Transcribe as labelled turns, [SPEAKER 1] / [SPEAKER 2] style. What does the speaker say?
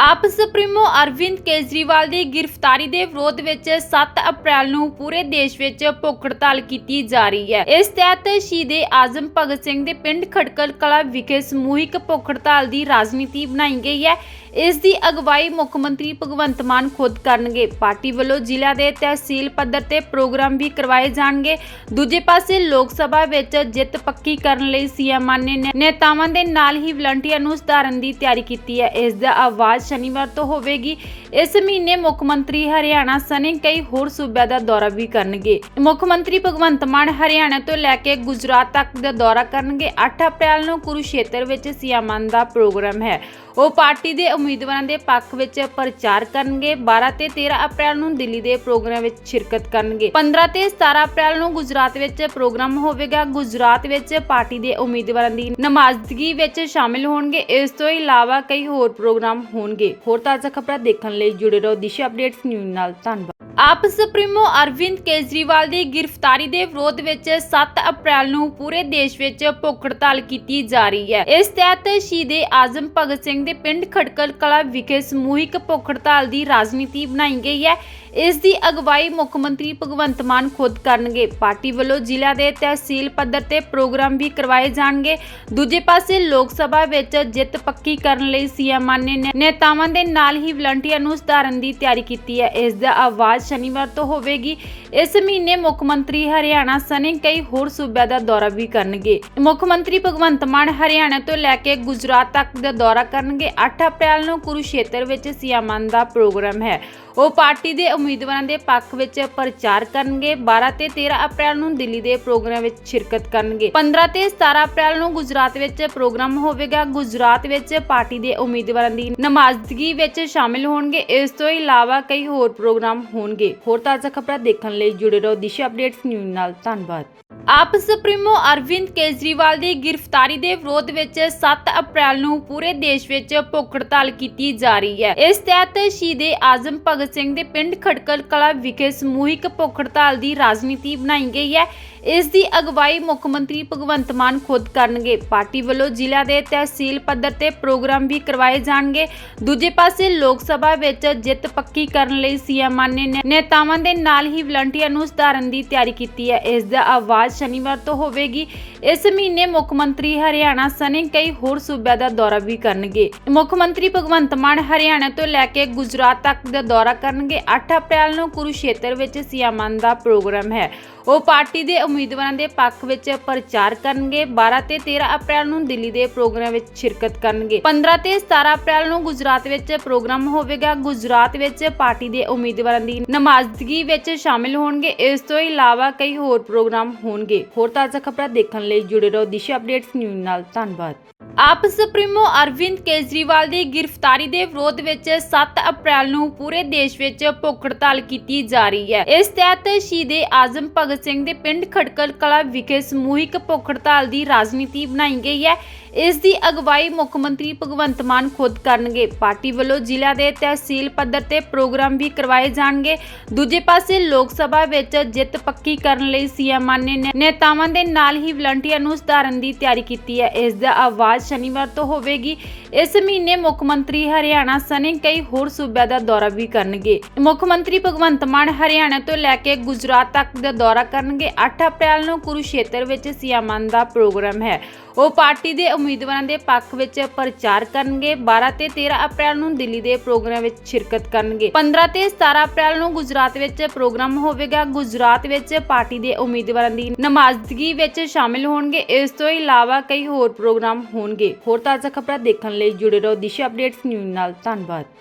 [SPEAKER 1] ਆਪ ਸੁਪਰੀਮੋ ਅਰਵਿੰਦ ਕੇਜਰੀਵਾਲ ਦੀ ਗ੍ਰਿਫਤਾਰੀ ਦੇ ਵਿਰੋਧ ਵਿੱਚ 7 ਅਪ੍ਰੈਲ ਨੂੰ ਪੂਰੇ ਦੇਸ਼ ਵਿੱਚ ਭੁੱਖ ਹੜਤਾਲ ਕੀਤੀ ਜਾ ਰਹੀ ਹੈ। ਇਸ ਤਹਿਤ ਸ਼ਹੀਦੇ ਆਜ਼ਮ ਭਗਤ ਸਿੰਘ ਦੇ ਪਿੰਡ ਖੜਕਲ ਕਲਾ ਵਿਖੇ ਸਮੂਹਿਕ ਭੁੱਖ ਹੜਤਾਲ ਦੀ ਰਾਜਨੀਤੀ ਬਣਾਈ ਗਈ ਹੈ। ਇਸ ਦੀ ਅਗਵਾਈ ਮੁੱਖ ਮੰਤਰੀ ਭਗਵੰਤ ਮਾਨ ਖੁਦ ਕਰਨਗੇ। ਪਾਰਟੀ ਵੱਲੋਂ ਜ਼ਿਲ੍ਹਾ ਦੇ ਤਹਿਸੀਲ ਪੱਧਰ ਤੇ ਪ੍ਰੋਗਰਾਮ ਵੀ ਕਰਵਾਏ ਜਾਣਗੇ। ਦੂਜੇ ਪਾਸੇ ਲੋਕ ਸਭਾ ਵਿੱਚ ਜਿੱਤ ਪੱਕੀ ਕਰਨ ਲਈ ਸੀਐਮ ਮਾਨ ਨੇ ਨੇਤਾਵਾਂ ਦੇ ਨਾਲ ਹੀ ਵਲੰਟੀਅਰ ਨੂੰ ਸੁਧਾਰਨ ਦੀ ਤਿਆਰੀ ਕੀਤੀ ਹੈ। ਇਸ ਦਾ ਆਵਾਜ਼ ਸ਼ਨੀਵਾਰ ਤੋਂ ਹੋਵੇਗੀ। ਇਸ ਮਹੀਨੇ ਮੁੱਖ ਮੰਤਰੀ ਹਰਿਆਣਾ ਸਣੇ ਕਈ ਹੋਰ ਸੂਬਿਆਂ ਦਾ ਦੌਰਾ ਵੀ ਕਰਨਗੇ। ਮੁੱਖ ਮੰਤਰੀ ਭਗਵੰਤ ਮਾਨ ਹਰਿਆਣਾ ਤੋਂ ਲੈ ਕੇ ਗੁਜਰਾਤ ਤੱਕ ਦਾ ਦੌਰਾ ਕਰਨਗੇ। 8 ਅਪ੍ਰੈਲ ਨੂੰ ਕੁਰੂਸ਼ੇਤਰ ਵਿੱਚ ਸੀਐਮ ਮਾਨ ਦਾ ਪ੍ਰੋਗਰਾਮ ਹੈ। ਉਹ ਪਾਰਟੀ ਦੇ ਉਮੀਦਵਾਰਾਂ ਦੇ ਪੱਖ ਵਿੱਚ ਪ੍ਰਚਾਰ ਕਰਨਗੇ। 12 ਤੇ 13 ਅਪ੍ਰੈਲ ਨੂੰ ਦਿੱਲੀ ਦੇ ਪ੍ਰੋਗਰਾਮ ਵਿੱਚ ਸ਼ਿਰਕਤ ਕਰਨਗੇ। 15 ਤੇ 17 ਅਪ੍ਰੈਲ ਨੂੰ ਗੁਜਰਾਤ ਵਿੱਚ ਪ੍ਰੋਗਰਾਮ ਹੋਵੇਗਾ। ਗੁਜਰਾਤ ਵਿੱਚ ਪਾਰਟੀ ਦੇ ਉਮੀਦਵਾਰਾਂ ਦੀ ਨਮਾਜ਼ਦਗੀ ਵਿੱਚ ਸ਼ਾਮਿਲ ਹੋਣਗੇ। ਇਸ ਤੋਂ ਇਲਾਵਾ ਕਈ ਹੋਰ ਪ੍ਰੋਗਰਾਮ ਹੋਣਗੇ। ਹੋਰ ਤਾਜ਼ਾ ਖਬਰਾਂ ਦੇਖਣ ਲਈ ਜੁੜੇ ਰਹੋ ਦਿਸ਼ਾ ਅਪਡੇਟਸ ਨਿਊਜ਼ ਨਾਲ। ਧੰਨਵਾਦ। ਆਪ ਸੁਪਰੀਮੋ ਅਰਵਿੰਦ ਕੇਜਰੀਵਾਲ ਦੀ ਗ੍ਰਿਫਤਾਰੀ ਦੇ ਵਿਰੋਧ ਵਿੱਚ 7 ਅਪ੍ਰੈਲ ਨੂੰ ਪੂਰੇ ਦੇਸ਼ ਵਿੱਚ ਭੁੱਖ ਹੜਤਾਲ ਕੀਤੀ ਜਾ ਰਹੀ ਹੈ। ਇਸ ਤਹਿਤ ਸ਼ਹੀਦੇ ਆਜ਼ਮ ਭਗਤ ਸਿੰਘ ਦੇ ਪਿੰਡ ਖੜਕਲ ਕਲਾ ਵਿਖੇ ਸਮੂਹਿਕ ਭੁੱਖ ਹੜਤਾਲ ਦੀ ਰਾਜਨੀਤੀ ਬਣਾਈ ਗਈ ਹੈ। ਇਸ ਦੀ ਅਗਵਾਈ ਮੁੱਖ ਮੰਤਰੀ ਭਗਵੰਤ ਮਾਨ ਖੁਦ ਕਰਨਗੇ। ਪਾਰਟੀ ਵੱਲੋਂ ਜ਼ਿਲ੍ਹਾ ਦੇ ਤਹਿਸੀਲ ਪੱਧਰ ਤੇ ਪ੍ਰੋਗਰਾਮ ਵੀ ਕਰਵਾਏ ਜਾਣਗੇ। ਦੂਜੇ ਪਾਸੇ ਲੋਕ ਸਭਾ ਵਿੱਚ ਜਿੱਤ ਪੱਕੀ ਕਰਨ ਲਈ ਸੀਐਮ ਮਾਨ ਨੇ ਨੇਤਾਵਾਂ ਦੇ ਨਾਲ ਹੀ ਵਲੰਟੀਅਰ ਨੂੰ ਸੁਧਾਰਨ ਦੀ ਤਿਆਰੀ ਕੀਤੀ ਹੈ। ਇਸ ਦਾ ਆਵਾਜ਼ ਸ਼ਨੀਵਾਰ ਤੋਂ ਹੋਵੇਗੀ। ਇਸ ਮਹੀਨੇ ਮੁੱਖ ਮੰਤਰੀ ਹਰਿਆਣਾ ਸਣੇ ਕਈ ਹੋਰ ਸੂਬਿਆਂ ਦਾ ਦੌਰਾ ਵੀ ਕਰਨਗੇ। ਮੁੱਖ ਮੰਤਰੀ ਭਗਵੰਤ ਮਾਨ ਹਰਿਆਣਾ ਤੋਂ ਲੈ ਕੇ ਗੁਜਰਾਤ ਤੱਕ ਦਾ ਦੌਰਾ ਕਰਨਗੇ। 8 ਅਪ੍ਰੈਲ ਨੂੰ ਕੁਰੂਸ਼ੇਤਰ ਵਿੱਚ ਸੀਐਮ ਮਾਨ ਦਾ ਪ੍ਰੋਗਰਾਮ ਹੈ। ਉਹ ਪਾਰਟੀ ਦੇ ਉਮੀਦਵਾਰਾਂ ਦੇ ਪੱਖ ਵਿੱਚ ਪ੍ਰਚਾਰ ਕਰਨਗੇ। 12 ਤੇ 13 ਅਪ੍ਰੈਲ ਨੂੰ ਦਿੱਲੀ ਦੇ ਪ੍ਰੋਗਰਾਮ ਵਿੱਚ ਸ਼ਿਰਕਤ ਕਰਨਗੇ। 15 ਤੇ 17 ਅਪ੍ਰੈਲ ਨੂੰ ਗੁਜਰਾਤ ਵਿੱਚ ਪ੍ਰੋਗਰਾਮ ਹੋਵੇਗਾ। ਗੁਜਰਾਤ ਵਿੱਚ ਪਾਰਟੀ ਦੇ ਉਮੀਦਵਾਰਾਂ ਦੀ ਨਮਾਜ਼ਦਗੀ ਵਿੱਚ ਸ਼ਾਮਿਲ ਹੋਣਗੇ। ਇਸ ਤੋਂ ਇਲਾਵਾ ਕਈ ਹੋਰ ਪ੍ਰੋਗਰਾਮ ਹੋਣਗੇ। ਹੋਰ ਤਾਜ਼ਾ ਖਬਰਾਂ ਦੇਖਣ ਲਈ ਜੁੜੇ ਰਹੋ ਦਿਸ਼ਾ ਅਪਡੇਟਸ ਨਿਊਜ਼ ਨਾਲ। ਧੰਨਵਾਦ। ਆਪ ਸੁਪਰੀਮੋ ਅਰਵਿੰਦ ਕੇਜਰੀਵਾਲ ਦੀ ਗ੍ਰਿਫਤਾਰੀ ਦੇ ਵਿਰੋਧ ਵਿੱਚ 7 ਅਪ੍ਰੈਲ ਨੂੰ ਪੂਰੇ ਦੇਸ਼ ਵਿੱਚ ਭੁੱਖ ਹੜਤਾਲ ਕੀਤੀ ਜਾ ਰਹੀ ਹੈ। ਇਸ ਤਹਿਤ ਸ਼ਹੀਦੇ ਆਜ਼ਮ ਭਗਤ ਸਿੰਘ ਦੇ ਪਿੰਡ ਖਟਕਲ ਕਲਾ ਵਿਖੇ ਸਮੂਹਿਕ ਭੁੱਖ ਹੜਤਾਲ ਦੀ ਰਾਜਨੀਤੀ ਬਣਾਈ ਗਈ ਹੈ। ਇਸ ਦੀ ਅਗਵਾਈ ਮੁੱਖ ਮੰਤਰੀ ਭਗਵੰਤ ਮਾਨ ਖੁਦ ਕਰਨਗੇ। ਪਾਰਟੀ ਵੱਲੋਂ ਜ਼ਿਲ੍ਹਾ ਦੇ ਤਹਿਸੀਲ ਪੱਧਰ ਤੇ ਪ੍ਰੋਗਰਾਮ ਵੀ ਕਰਵਾਏ ਜਾਣਗੇ। ਦੂਜੇ ਪਾਸੇ ਲੋਕ ਸਭਾ ਵਿੱਚ ਜਿੱਤ ਪੱਕੀ ਕਰਨ ਲਈ ਸੀਐਮ ਮਾਨ ਨੇ ਨੇਤਾਵਾਂ ਦੇ ਨਾਲ ਹੀ ਵਲੰਟੀਅਰ ਨੂੰ ਸੁਧਾਰਨ ਦੀ ਤਿਆਰੀ ਕੀਤੀ ਹੈ। ਇਸ ਦਾ ਆਵਾਜ਼ ਸ਼ਨੀਵਾਰ ਤੋਂ ਹੋਵੇਗੀ। ਇਸ ਮਹੀਨੇ ਮੁੱਖ ਮੰਤਰੀ ਹਰਿਆਣਾ ਸਣੇ ਕਈ ਹੋਰ ਸੂਬਿਆਂ ਦਾ ਦੌਰਾ ਵੀ ਕਰਨਗੇ। ਮੁੱਖ ਮੰਤਰੀ ਭਗਵੰਤ ਮਾਨ ਹਰਿਆਣਾ ਤੋਂ ਲੈ ਕੇ ਗੁਜਰਾਤ ਤੱਕ ਦਾ ਦੌਰਾ ਕਰਨਗੇ। 8 ਅਪ੍ਰੈਲ ਨੂੰ ਕੁਰੂਸ਼ੇਤਰ ਵਿੱਚ ਸੀਐਮ ਦਾ ਪ੍ਰੋਗਰਾਮ ਹੈ। ਉਹ ਪਾਰਟੀ ਦੇ ਉਮੀਦਵਾਰਾਂ ਦੇ ਪੱਖ ਵਿੱਚ ਪ੍ਰਚਾਰ ਕਰਨਗੇ। 12 ਤੇ 13 ਅਪ੍ਰੈਲ ਨੂੰ ਦਿੱਲੀ ਦੇ ਪ੍ਰੋਗਰਾਮ ਵਿੱਚ ਸ਼ਿਰਕਤ ਕਰਨਗੇ। 15 ਤੇ 17 ਅਪ੍ਰੈਲ ਨੂੰ ਗੁਜਰਾਤ ਵਿੱਚ ਪ੍ਰੋਗਰਾਮ ਹੋਵੇਗਾ। ਗੁਜਰਾਤ ਵਿੱਚ ਪਾਰਟੀ ਦੇ ਉਮੀਦਵਾਰਾਂ ਦੀ ਨਮਾਜ਼ਦਗੀ ਵਿੱਚ ਸ਼ਾਮਿਲ ਹੋਣਗੇ। ਇਸ ਤੋਂ ਇਲਾਵਾ ਕਈ ਹੋਰ ਪ੍ਰੋਗਰਾਮ ਹੋਣਗੇ। ਹੋਰ ਤਾਜ਼ਾ ਖਬਰਾਂ ਦੇਖਣ ਲਈ ਜੁੜੇ ਰਹੋ ਦਿਸ਼ਾ ਅਪਡੇਟਸ ਨਿਊਜ਼ ਨਾਲ। ਧੰਨਵਾਦ। ਆਪ ਸੁਪਰੀਮੋ ਅਰਵਿੰਦ ਕੇਜਰੀਵਾਲ ਦੀ ਗ੍ਰਿਫਤਾਰੀ ਦੇ ਵਿਰੋਧ ਵਿੱਚ 7 ਅਪ੍ਰੈਲ ਨੂੰ ਪੂਰੇ ਦੇਸ਼ ਵਿੱਚ ਭੁੱਖ ਹੜਤਾਲ ਕੀਤੀ ਜਾ ਰਹੀ ਹੈ। ਇਸ ਤਹਿਤ ਸ਼ਹੀਦੇ ਆਜ਼ਮ ਭਗਤ ਸਿੰਘ ਦੇ ਪਿੰਡ ਖਟਕਲ ਕਲਾ ਵਿਖੇ ਸਮੂਹਿਕ ਭੁੱਖ ਹੜਤਾਲ ਦੀ ਰਾਜਨੀਤੀ ਬਣਾਈ ਗਈ ਹੈ। ਇਸ ਦੀ ਅਗਵਾਈ ਮੁੱਖ ਮੰਤਰੀ ਭਗਵੰਤ ਮਾਨ ਖੁਦ ਕਰਨਗੇ। ਪਾਰਟੀ ਵੱਲੋਂ ਜ਼ਿਲ੍ਹਾ ਦੇ ਤਹਿਸੀਲ ਪੱਧਰ ਤੇ ਪ੍ਰੋਗਰਾਮ ਵੀ ਕਰਵਾਏ ਜਾਣਗੇ। ਦੂਜੇ ਪਾਸੇ ਲੋਕ ਸਭਾ ਵਿੱਚ ਜਿੱਤ ਪੱਕੀ ਕਰਨ ਲਈ ਸੀਐਮ ਮਾਨ ਨੇ- ਨੇਤਾਵਾਂ ਦੇ ਨਾਲ ਹੀ ਵਲੰਟੀਅਰ ਨੂੰ ਸੁਧਾਰਨ ਦੀ ਤਿਆਰੀ ਕੀਤੀ ਹੈ। ਇਸ ਦਾ ਆਵਾਜ਼ ਸ਼ਨੀਵਾਰ ਤੋਂ ਹੋਵੇਗੀ। ਇਸ ਮਹੀਨੇ ਮੁੱਖ ਮੰਤਰੀ ਹਰਿਆਣਾ ਸਣੇ ਕਈ ਹੋਰ ਸੂਬਿਆਂ ਦਾ ਦੌਰਾ ਵੀ ਕਰਨਗੇ। ਮੁੱਖ ਮੰਤਰੀ ਭਗਵੰਤ ਮਾਨ ਹਰਿਆਣਾ ਤੋਂ ਲੈ ਕੇ ਗੁਜਰਾਤ ਤੱਕ ਦਾ ਦੌਰਾ ਕਰਨਗੇ। 8 ਅਪ੍ਰੈਲ ਨੂੰ ਕੁਰੂਸ਼ੇਤਰ ਵਿੱਚ ਸੀਐਮ ਦਾ ਪ੍ਰੋਗਰਾਮ ਹੈ। ਉਹ ਪਾਰਟੀ ਦੇ ਉਮੀਦਵਾਰਾਂ ਦੇ ਪੱਖ ਵਿੱਚ ਪ੍ਰਚਾਰ ਕਰਨਗੇ। 12 ਤੇ 13 ਅਪ੍ਰੈਲ ਨੂੰ ਦਿੱਲੀ ਦੇ ਪ੍ਰੋਗਰਾਮ ਵਿੱਚ ਸ਼ਿਰਕਤ ਕਰਨਗੇ। 15 ਤੇ 17 ਅਪ੍ਰੈਲ ਨੂੰ ਗੁਜਰਾਤ ਵਿੱਚ ਪ੍ਰੋਗਰਾਮ ਹੋਵੇਗਾ। ਗੁਜਰਾਤ ਵਿੱਚ ਪਾਰਟੀ ਦੇ ਉਮੀਦਵਾਰਾਂ ਦੀ ਨਮਾਜ਼ਦਗੀ ਵਿੱਚ ਸ਼ਾਮਿਲ ਹੋਣਗੇ। ਇਸ ਤੋਂ ਇਲਾਵਾ ਕਈ ਹੋਰ ਪ੍ਰੋਗਰਾਮ ਹੋਣਗੇ। ਹੋਰ ਤਾਜ਼ਾ ਖਬਰਾਂ ਦੇਖਣ ਲਈ ਜੁੜੇ ਰਹੋ ਦਿਸ਼ਾ ਅਪਡੇਟਸ ਨਿਊਜ਼ ਨਾਲ। ਧੰਨਵਾਦ।